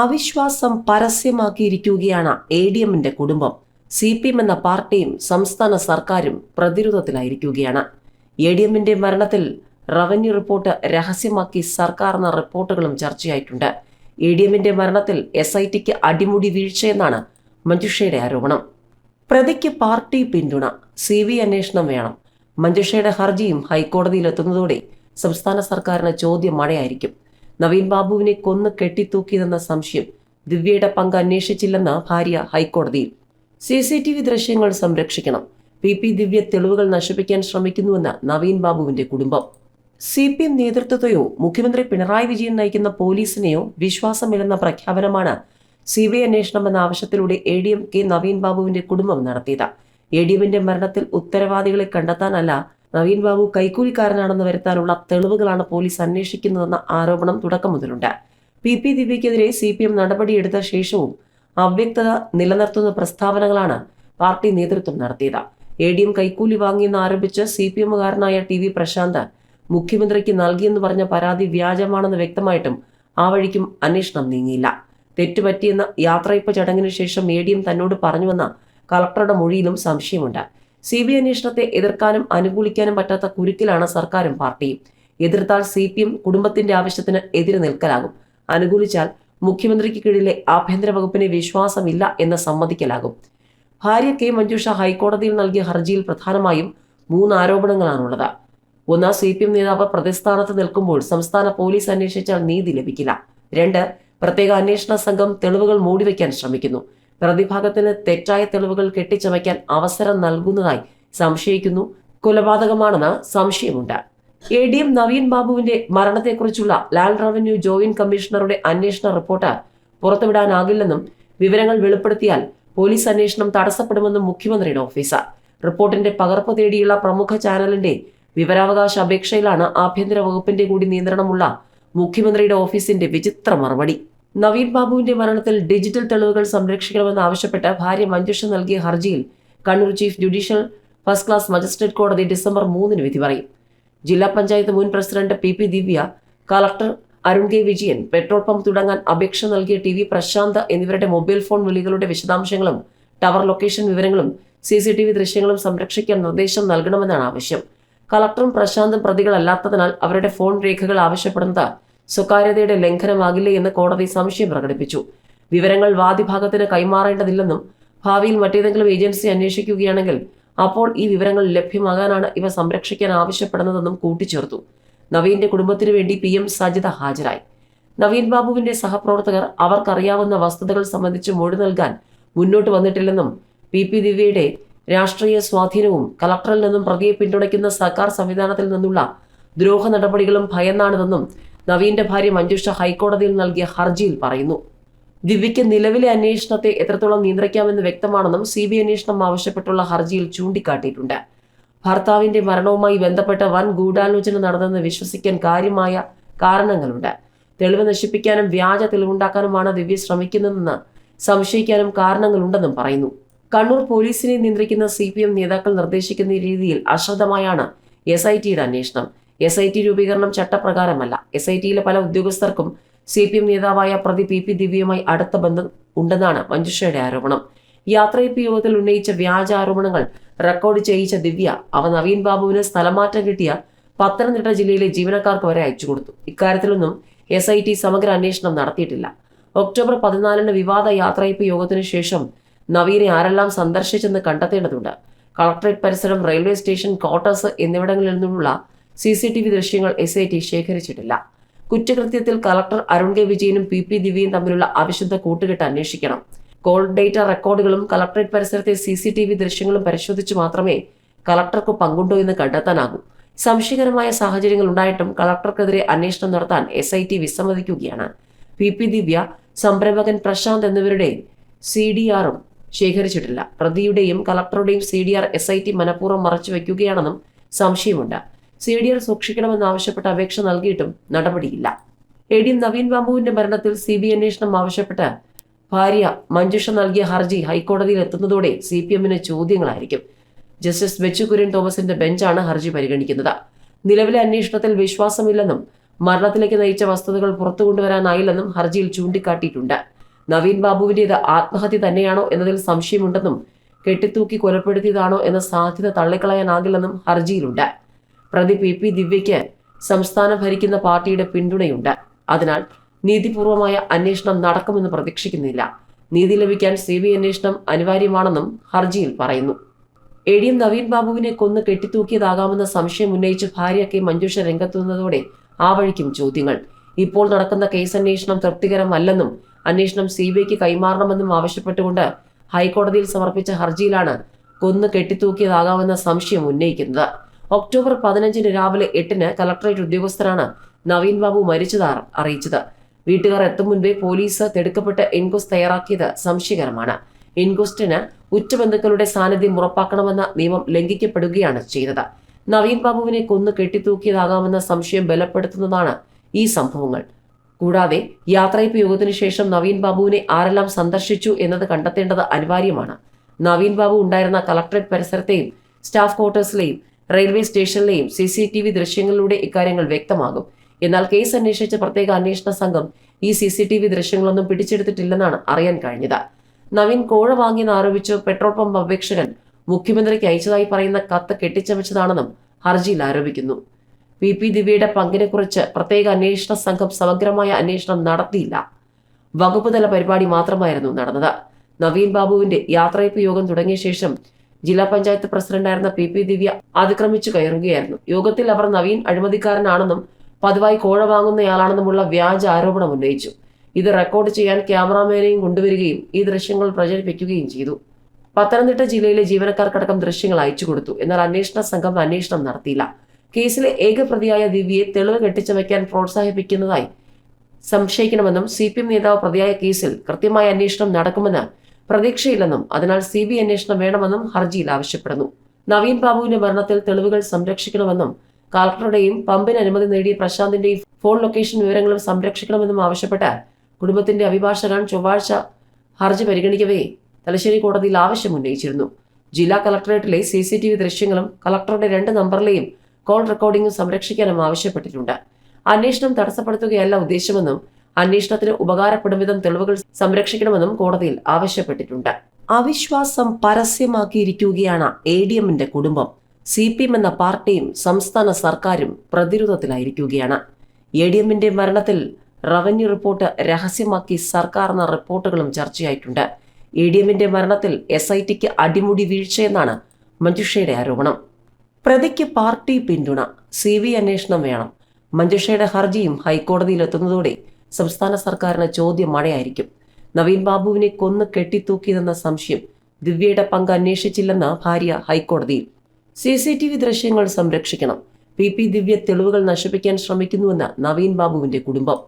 അവിശ്വാസം പരസ്യമാക്കിയിരിക്കുകയാണ് A D എമ്മിന്റെ കുടുംബം. സി പി എം എന്ന പാർട്ടിയും സംസ്ഥാന സർക്കാരും പ്രതിരോധത്തിലായിരിക്കുകയാണ്. എ ഡി എമ്മിന്റെ മരണത്തിൽ റവന്യൂ റിപ്പോർട്ട് രഹസ്യമാക്കി സർക്കാർ എന്ന റിപ്പോർട്ടുകളും ചർച്ചയായിട്ടുണ്ട്. എ ഡി എമ്മിന്റെ മരണത്തിൽ എസ് ഐ ടിക്ക് അടിമുടി വീഴ്ചയെന്നാണ് മഞ്ജുഷയുടെ ആരോപണം. പ്രതിക്ക് പാർട്ടി പിന്തുണ സി വി അന്വേഷണം വേണം. മഞ്ജുഷയുടെ ഹർജിയും ഹൈക്കോടതിയിൽ എത്തുന്നതോടെ സംസ്ഥാന സർക്കാരിന് ചോദ്യം മഴയായിരിക്കും. നവീൻ ബാബുവിനെ കൊന്ന് കെട്ടിത്തൂക്കിയതെന്ന സംശയം ദിവ്യയുടെ പങ്ക് അന്വേഷിച്ചില്ലെന്ന് ഭാര്യ ഹൈക്കോടതിയിൽ. സി സി ടി വി ദൃശ്യങ്ങൾ സംരക്ഷിക്കണം. പി പി ദിവ്യ തെളിവുകൾ നശിപ്പിക്കാൻ ശ്രമിക്കുന്നുവെന്ന് നവീൻ ബാബുവിന്റെ കുടുംബം. സി പി എം നേതൃത്വത്തെയോ മുഖ്യമന്ത്രി പിണറായി വിജയൻ നയിക്കുന്ന പോലീസിനെയോ വിശ്വാസമില്ലെന്ന പ്രഖ്യാപനമാണ് സി ബി ഐ അന്വേഷണം എന്ന ആവശ്യത്തിലൂടെ A D M K Naveen ബാബുവിന്റെ കുടുംബം നടത്തിയത്. എ ഡി എമ്മിന്റെ മരണത്തിൽ ഉത്തരവാദികളെ കണ്ടെത്താനല്ല നവീൻ ബാബു കൈക്കൂലിക്കാരനാണെന്ന് വരുത്താനുള്ള തെളിവുകളാണ് പോലീസ് അന്വേഷിക്കുന്നതെന്ന ആരോപണം തുടക്കം മുതലുണ്ട്. പി പി ദിവ്യക്കെതിരെ സി പി എം നടപടിയെടുത്ത ശേഷവും അവ്യക്തത നിലനിർത്തുന്ന പ്രസ്താവനകളാണ് പാർട്ടി നേതൃത്വം നടത്തിയത്. എ ഡി എം കൈക്കൂലി വാങ്ങിയെന്ന് ആരോപിച്ച് സി പി എമ്മുകാരനായ ടി വി പ്രശാന്ത് മുഖ്യമന്ത്രിക്ക് നൽകിയെന്ന് പറഞ്ഞ പരാതി വ്യാജമാണെന്ന് വ്യക്തമായിട്ടും ആ വഴിക്കും അന്വേഷണം നീങ്ങിയില്ല. തെറ്റുപറ്റിയെന്ന യാത്രയപ്പ് ചടങ്ങിന് ശേഷം എ ഡി എം തന്നോട് പറഞ്ഞുവെന്ന കളക്ടറുടെ മൊഴിയിലും സംശയമുണ്ട്. സി ബി ഐ അന്വേഷണത്തെ എതിർക്കാനും അനുകൂലിക്കാനും പറ്റാത്ത കുരുക്കിലാണ് സർക്കാരും പാർട്ടിയും. എതിർത്താൽ സി പി എം കുടുംബത്തിന്റെ ആവശ്യത്തിന് എതിരെ നിൽക്കലാകും. അനുകൂലിച്ചാൽ മുഖ്യമന്ത്രിക്ക് കീഴിലെ ആഭ്യന്തര വകുപ്പിന് വിശ്വാസമില്ല എന്ന് സമ്മതിക്കലാകും. ഭാര്യ കെ മഞ്ജുഷ ഹൈക്കോടതിയിൽ നൽകിയ ഹർജിയിൽ പ്രധാനമായും മൂന്ന് ആരോപണങ്ങളാണുള്ളത്. ഒന്ന് സി പി എം നേതാവ് പ്രതിസ്ഥാനത്ത് നിൽക്കുമ്പോൾ സംസ്ഥാന പോലീസ് അന്വേഷിച്ചാൽ നീതി ലഭിക്കില്ല. രണ്ട് പ്രത്യേക അന്വേഷണ സംഘം തെളിവുകൾ മൂടിവെക്കാൻ ശ്രമിക്കുന്നു. പ്രതിഭാഗത്തിന് തെറ്റായ തെളിവുകൾ കെട്ടിച്ചമയ്ക്കാൻ അവസരം നൽകുന്നതായി സംശയിക്കുന്നു. കൊലപാതകമാണെന്ന് സംശയമുണ്ട്. എ ഡി എം നവീൻ ബാബുവിന്റെ മരണത്തെക്കുറിച്ചുള്ള ലാൻഡ് റവന്യൂ ജോയിന്റ് കമ്മീഷണറുടെ അന്വേഷണ റിപ്പോർട്ട് പുറത്തുവിടാനാകില്ലെന്നും വിവരങ്ങൾ വെളിപ്പെടുത്തിയാൽ പോലീസ് അന്വേഷണം തടസ്സപ്പെടുമെന്നും മുഖ്യമന്ത്രിയുടെ ഓഫീസർ റിപ്പോർട്ടിന്റെ പകർപ്പ് തേടിയുള്ള പ്രമുഖ ചാനലിന്റെ വിവരാവകാശ അപേക്ഷയിലാണ് ആഭ്യന്തര വകുപ്പിന്റെ കൂടി നിയന്ത്രണമുള്ള മുഖ്യമന്ത്രിയുടെ ഓഫീസിന്റെ വിചിത്ര മറുപടി. നവീൻ ബാബുവിന്റെ മരണത്തിൽ ഡിജിറ്റൽ തെളിവുകൾ സംരക്ഷിക്കണമെന്ന് ആവശ്യപ്പെട്ട് ഭാര്യ മഞ്ജുഷ നൽകിയ ഹർജിയിൽ Kannur chief judicial first class magistrate കോടതി ഡിസംബർ മൂന്നിന് വിധി പറയും. ജില്ലാ പഞ്ചായത്ത് മുൻ president P P Divya collector Arun K Vijayan petrol pump തുടങ്ങാൻ അപേക്ഷ നൽകിയ ടി വി പ്രശാന്ത് എന്നിവരുടെ മൊബൈൽ ഫോൺ വിളികളുടെ വിശദാംശങ്ങളും ടവർ ലൊക്കേഷൻ വിവരങ്ങളും സി സി ടി വി ദൃശ്യങ്ങളും സംരക്ഷിക്കാൻ നിർദ്ദേശം നൽകണമെന്നാണ് ആവശ്യം. കളക്ടറും പ്രശാന്തും പ്രതികളല്ലാത്തതിനാൽ അവരുടെ ഫോൺ രേഖകൾ ആവശ്യപ്പെടുന്നത് സ്വകാര്യതയുടെ ലംഘനമാകില്ലേ എന്ന് കോടതി സംശയം പ്രകടിപ്പിച്ചു. വിവരങ്ങൾ വാദിഭാഗത്തിന് കൈമാറേണ്ടതില്ലെന്നും ഭാവിയിൽ മറ്റേതെങ്കിലും ഏജൻസി അന്വേഷിക്കുകയാണെങ്കിൽ അപ്പോൾ ഈ വിവരങ്ങൾ ലഭ്യമാകാനാണ് ഇവ സംരക്ഷിക്കാൻ ആവശ്യപ്പെടുന്നതെന്നും കൂട്ടിച്ചേർത്തു. നവീന്റെ കുടുംബത്തിനു വേണ്ടി പി എം സജിത ഹാജരായി. നവീൻ ബാബുവിന്റെ സഹപ്രവർത്തകർ അവർക്കറിയാവുന്ന വസ്തുതകൾ സംബന്ധിച്ച് മൊഴി നൽകാൻ മുന്നോട്ട് വന്നിട്ടില്ലെന്നും പി പി ദിവ്യയുടെ രാഷ്ട്രീയ സ്വാധീനവും കളക്ടറിൽ നിന്നും പ്രതിയെ പിന്തുണയ്ക്കുന്ന സർക്കാർ സംവിധാനത്തിൽ നിന്നുള്ള ദ്രോഹ നടപടികളും ഭയന്നാണിതെന്നും നവീന്റെ ഭാര്യ മഞ്ജുഷ ഹൈക്കോടതിയിൽ നൽകിയ ഹർജിയിൽ പറയുന്നു. ദിവ്യയ്ക്ക് നിലവിലെ അന്വേഷണത്തെ എത്രത്തോളം നിയന്ത്രിക്കാമെന്ന് വ്യക്തമാണെന്നും സി ബി അന്വേഷണം ആവശ്യപ്പെട്ടുള്ള ഹർജിയിൽ ചൂണ്ടിക്കാട്ടിയിട്ടുണ്ട്. ഭർത്താവിന്റെ മരണവുമായി ബന്ധപ്പെട്ട വൻ ഗൂഢാലോചന നടന്നെന്ന് വിശ്വസിക്കാൻ കാര്യമായ കാരണങ്ങളുണ്ട്. തെളിവ് നശിപ്പിക്കാനും വ്യാജ തെളിവുണ്ടാക്കാനുമാണ് ദിവ്യ ശ്രമിക്കുന്നതെന്ന് സംശയിക്കാനും കാരണങ്ങളുണ്ടെന്നും പറയുന്നു. കണ്ണൂർ പോലീസിനെ നിയന്ത്രിക്കുന്ന സി പി എം നേതാക്കൾ നിർദ്ദേശിക്കുന്ന രീതിയിൽ അശ്രദ്ധമായാണ് എസ് ഐ ടിയുടെ അന്വേഷണം. എസ് ഐ ടി രൂപീകരണം ചട്ടപ്രകാരമല്ല. എസ് ഐ ടിയിലെ പല ഉദ്യോഗസ്ഥർക്കും സി പി എം നേതാവായ പ്രതി പി പി ദിവ്യയുമായി അടുത്ത ബന്ധം ഉണ്ടെന്നാണ് മഞ്ജുഷയുടെ ആരോപണം. യാത്രയപ്പ് യോഗത്തിൽ ഉന്നയിച്ച വ്യാജ ആരോപണങ്ങൾ റെക്കോർഡ് ചെയ്യിച്ച ദിവ്യ അവ നവീൻ ബാബുവിന് സ്ഥലമാറ്റം കിട്ടിയ പത്തനംതിട്ട ജില്ലയിലെ ജീവനക്കാർക്ക് വരെ അയച്ചു കൊടുത്തു. ഇക്കാര്യത്തിലൊന്നും എസ് ഐ ടി സമഗ്ര അന്വേഷണം നടത്തിയിട്ടില്ല. ഒക്ടോബർ പതിനാലിന് വിവാദ യാത്രയപ്പ് യോഗത്തിനു ശേഷം നവീനെ ആരെല്ലാം സന്ദർശിച്ചെന്ന് കണ്ടെത്തേണ്ടതുണ്ട്. കളക്ടറേറ്റ് പരിസരം റെയിൽവേ സ്റ്റേഷൻ ക്വാർട്ടേഴ്സ് എന്നിവിടങ്ങളിൽ നിന്നുള്ള സി സി ടി വി ദൃശ്യങ്ങൾ എസ് ഐ ടി ശേഖരിച്ചിട്ടില്ല. കുറ്റകൃത്യത്തിൽ കളക്ടർ അരുൺ കെ വിജയനും പി പി ദിവ്യയും തമ്മിലുള്ള അവിശുദ്ധ കൂട്ടുകെട്ട് അന്വേഷിക്കണം. കോൾ ഡേറ്റ റെക്കോർഡുകളും കളക്ടറേറ്റ് പരിസരത്തെ സി സി ടി വി ദൃശ്യങ്ങളും പരിശോധിച്ച് മാത്രമേ കളക്ടർക്ക് പങ്കുണ്ടോ എന്ന് കണ്ടെത്താനാകൂ. സംശയകരമായ സാഹചര്യങ്ങൾ ഉണ്ടായിട്ടും കളക്ടർക്കെതിരെ അന്വേഷണം നടത്താൻ എസ് ഐ ടി വിസമ്മതിക്കുകയാണ്. പി പി ദിവ്യ സംരംഭകൻ പ്രശാന്ത് എന്നിവരുടെ സി ഡി ആറും ശേഖരിച്ചിട്ടില്ല. പ്രതിയുടെയും കളക്ടറുടെയും C D R S I T മനഃപൂർവം മറച്ചു വയ്ക്കുകയാണെന്നും സംശയമുണ്ട്. സി ഡി ആർ സൂക്ഷിക്കണമെന്നാവശ്യപ്പെട്ട് അപേക്ഷ നൽകിയിട്ടും നടപടിയില്ല. എ ഡി നവീൻ ബാബുവിന്റെ മരണത്തിൽ സി ബി അന്വേഷണം ആവശ്യപ്പെട്ട് ഭാര്യ മഞ്ജുഷ നൽകിയ ഹർജി ഹൈക്കോടതിയിൽ എത്തുന്നതോടെ സി പി എമ്മിന് ചോദ്യങ്ങളായിരിക്കും. ജസ്റ്റിസ് ബെച്ചുകുര്യൻ തോമസിന്റെ ബെഞ്ചാണ് ഹർജി പരിഗണിക്കുന്നത്. നിലവിലെ അന്വേഷണത്തിൽ വിശ്വാസമില്ലെന്നും മരണത്തിലേക്ക് നയിച്ച വസ്തുതകൾ പുറത്തു കൊണ്ടുവരാനായില്ലെന്നും ഹർജിയിൽ ചൂണ്ടിക്കാട്ടിയിട്ടുണ്ട്. നവീൻ ബാബുവിന്റേത് ആത്മഹത്യ തന്നെയാണോ എന്നതിൽ സംശയമുണ്ടെന്നും കെട്ടിത്തൂക്കി കൊലപ്പെടുത്തിയതാണോ എന്ന സാധ്യത തള്ളിക്കളയാനാകില്ലെന്നും ഹർജിയിലുണ്ട്. പ്രതി പി പി ദിവ്യയ്ക്ക് സംസ്ഥാനം ഭരിക്കുന്ന പാർട്ടിയുടെ പിന്തുണയുണ്ട്. അതിനാൽ നീതിപൂർവമായ അന്വേഷണം നടക്കുമെന്ന് പ്രതീക്ഷിക്കുന്നില്ല. നീതി ലഭിക്കാൻ സി ബി അന്വേഷണം അനിവാര്യമാണെന്നും ഹർജിയിൽ പറയുന്നു. എ ഡി എം നവീൻ ബാബുവിനെ കൊന്ന് കെട്ടിത്തൂക്കിയതാകാമെന്ന സംശയം ഉന്നയിച്ച് ഭാര്യ കെ മഞ്ജുഷ രംഗത്തുന്നതോടെ ആ വഴിക്കും ചോദ്യങ്ങൾ. ഇപ്പോൾ നടക്കുന്ന കേസ് അന്വേഷണം തൃപ്തികരമല്ലെന്നും അന്വേഷണം സി ബി ഐക്ക് കൈമാറണമെന്നും ആവശ്യപ്പെട്ടുകൊണ്ട് ഹൈക്കോടതിയിൽ സമർപ്പിച്ച ഹർജിയിലാണ് കൊന്ന് കെട്ടിത്തൂക്കിയതാകാമെന്ന സംശയം ഉന്നയിക്കുന്നത്. ഒക്ടോബർ പതിനഞ്ചിന് രാവിലെ എട്ടിന് കലക്ടറേറ്റ് ഉദ്യോഗസ്ഥരാണ് നവീൻ ബാബു മരിച്ചത് അറി- അറിയിച്ചത്. വീട്ടുകാർ എത്തും മുൻപേ പോലീസ് തിടുക്കപ്പെട്ട് ഇൻക്വസ്റ്റ് തയ്യാറാക്കിയത് സംശയകരമാണ്. ഇൻക്വസ്റ്റിന് ഉറ്റബന്ധുക്കളുടെ സാന്നിധ്യം ഉറപ്പാക്കണമെന്ന നിയമം ലംഘിക്കപ്പെടുകയാണ് ചെയ്തത്. നവീൻ ബാബുവിനെ കൊന്നു കെട്ടിത്തൂക്കിയതാകാമെന്ന സംശയം ബലപ്പെടുത്തുന്നതാണ് ഈ സംഭവങ്ങൾ. കൂടാതെ യാത്രയപ്പ് യോഗത്തിനു ശേഷം നവീൻ ബാബുവിനെ ആരെല്ലാം സന്ദർശിച്ചു എന്നത് കണ്ടെത്തേണ്ടത് അനിവാര്യമാണ്. നവീൻ ബാബു ഉണ്ടായിരുന്ന കളക്ടറേറ്റ് പരിസരത്തെയും സ്റ്റാഫ് ക്വാർട്ടേഴ്സിലെയും റെയിൽവേ സ്റ്റേഷനിലെയും സി സി ടി വി ദൃശ്യങ്ങളിലൂടെ ഇക്കാര്യങ്ങൾ വ്യക്തമാകും. എന്നാൽ കേസ് അന്വേഷിച്ച പ്രത്യേക അന്വേഷണ സംഘം ഈ സി സി ടി വി ദൃശ്യങ്ങളൊന്നും പിടിച്ചെടുത്തിട്ടില്ലെന്നാണ് അറിയാൻ കഴിഞ്ഞത്. നവീൻ കോഴ വാങ്ങിയെന്ന് ആരോപിച്ച് പെട്രോൾ പമ്പ് അപേക്ഷകൻ മുഖ്യമന്ത്രിക്ക് അയച്ചതായി പറയുന്ന കത്ത് കെട്ടിച്ചമച്ചതാണെന്നും ഹർജിയിൽ ആരോപിക്കുന്നു. വി പി ദിവ്യയുടെ പങ്കിനെക്കുറിച്ച് പ്രത്യേക അന്വേഷണ സംഘം സമഗ്രമായ അന്വേഷണം നടത്തിയില്ല. വകുപ്പുതല പരിപാടി മാത്രമായിരുന്നു നടന്നത്. നവീൻ ബാബുവിന്റെ യാത്രയപ്പ് യോഗം തുടങ്ങിയ ശേഷം ജില്ലാ പഞ്ചായത്ത് പ്രസിഡന്റായിരുന്ന പി പി ദിവ്യ അതിക്രമിച്ചു കയറുകയായിരുന്നു. യോഗത്തിൽ അവർ നവീൻ അഴിമതിക്കാരനാണെന്നും പതിവായി കോഴ വാങ്ങുന്നയാളാണെന്നുമുള്ള വ്യാജ ആരോപണം ഉന്നയിച്ചു. ഇത് റെക്കോർഡ് ചെയ്യാൻ ക്യാമറാമാനെയും കൊണ്ടുവരികയും ഈ ദൃശ്യങ്ങൾ പ്രചരിപ്പിക്കുകയും ചെയ്തു. പത്തനംതിട്ട ജില്ലയിലെ ജീവനക്കാർക്കടക്കം ദൃശ്യങ്ങൾ അയച്ചു കൊടുത്തു. എന്നാൽ അന്വേഷണ സംഘം അന്വേഷണം നടത്തിയില്ല. കേസിലെ ഏക പ്രതിയായ ദിവ്യയെ തെളിവ് കെട്ടിച്ചമയ്ക്കാൻ പ്രോത്സാഹിപ്പിക്കുന്നതായി സംശയിക്കണമെന്നും സി പി എം നേതാവ് പ്രതിയായ കേസിൽ കൃത്യമായ അന്വേഷണം നടക്കുമെന്ന് പ്രതീക്ഷയില്ലെന്നും അതിനാൽ സി ബി അന്വേഷണം വേണമെന്നും ഹർജിയിൽ ആവശ്യപ്പെടുന്നു. നവീൻ ബാബുവിന്റെ മരണത്തിൽ തെളിവുകൾ സംരക്ഷിക്കണമെന്നും കളക്ടറുടെയും പമ്പിന് അനുമതി നേടിയ പ്രശാന്തിന്റെയും ഫോൺ ലൊക്കേഷൻ വിവരങ്ങളും സംരക്ഷിക്കണമെന്നും ആവശ്യപ്പെട്ട് കുടുംബത്തിന്റെ അഭിഭാഷകൻ ചൊവ്വാഴ്ച ഹർജി പരിഗണിക്കവേ തലശ്ശേരി കോടതിയിൽ ആവശ്യം ഉന്നയിച്ചിരുന്നു. ജില്ലാ കളക്ടറേറ്റിലെ സി സി ടി വി ദൃശ്യങ്ങളും കളക്ടറുടെ രണ്ട് നമ്പറിലെയും കോൾ റെക്കോർഡിംഗും സംരക്ഷിക്കാനും ആവശ്യപ്പെട്ടിട്ടുണ്ട്. അന്വേഷണം തടസ്സപ്പെടുത്തുകയല്ല ഉദ്ദേശമെന്നും അന്വേഷണത്തിന് ഉപകാരപ്പെടും വിധം തെളിവുകൾ സംരക്ഷിക്കണമെന്നും കോടതിയിൽ ആവശ്യപ്പെട്ടിട്ടുണ്ട്. അവിശ്വാസം പരസ്യമാക്കിയിരിക്കുകയാണ് എ ഡി എമ്മിന്റെ കുടുംബം. സി പി എം എന്ന പാർട്ടിയും സംസ്ഥാന സർക്കാരും പ്രതിരോധത്തിലായിരിക്കുകയാണ്. എ ഡി എമ്മിന്റെ മരണത്തിൽ റവന്യൂ റിപ്പോർട്ട് രഹസ്യമാക്കി സർക്കാർ എന്ന റിപ്പോർട്ടുകളും ചർച്ചയായിട്ടുണ്ട്. എ ഡി എമ്മിന്റെ മരണത്തിൽ എസ് ഐ ടിക്ക് അടിമുടി വീഴ്ചയെന്നാണ് മഞ്ജുഷയുടെ ആരോപണം. പ്രതിക്ക് പാർട്ടി പിന്തുണ സി വി അന്വേഷണം വേണം. മഞ്ജുഷയുടെ ഹർജിയും ഹൈക്കോടതിയിലെത്തുന്നതോടെ സംസ്ഥാന സർക്കാരിന് ചോദ്യം മഴയായിരിക്കും. നവീൻ ബാബുവിനെ കൊന്ന് കെട്ടിത്തൂക്കിയതെന്ന സംശയം ദിവ്യയുടെ പങ്ക് അന്വേഷിച്ചില്ലെന്ന് ഭാര്യ ഹൈക്കോടതിയിൽ. സി സി ടി വി ദൃശ്യങ്ങൾ സംരക്ഷിക്കണം. പി പി ദിവ്യ തെളിവുകൾ നശിപ്പിക്കാൻ ശ്രമിക്കുന്നുവെന്ന് നവീൻ ബാബുവിന്റെ കുടുംബം.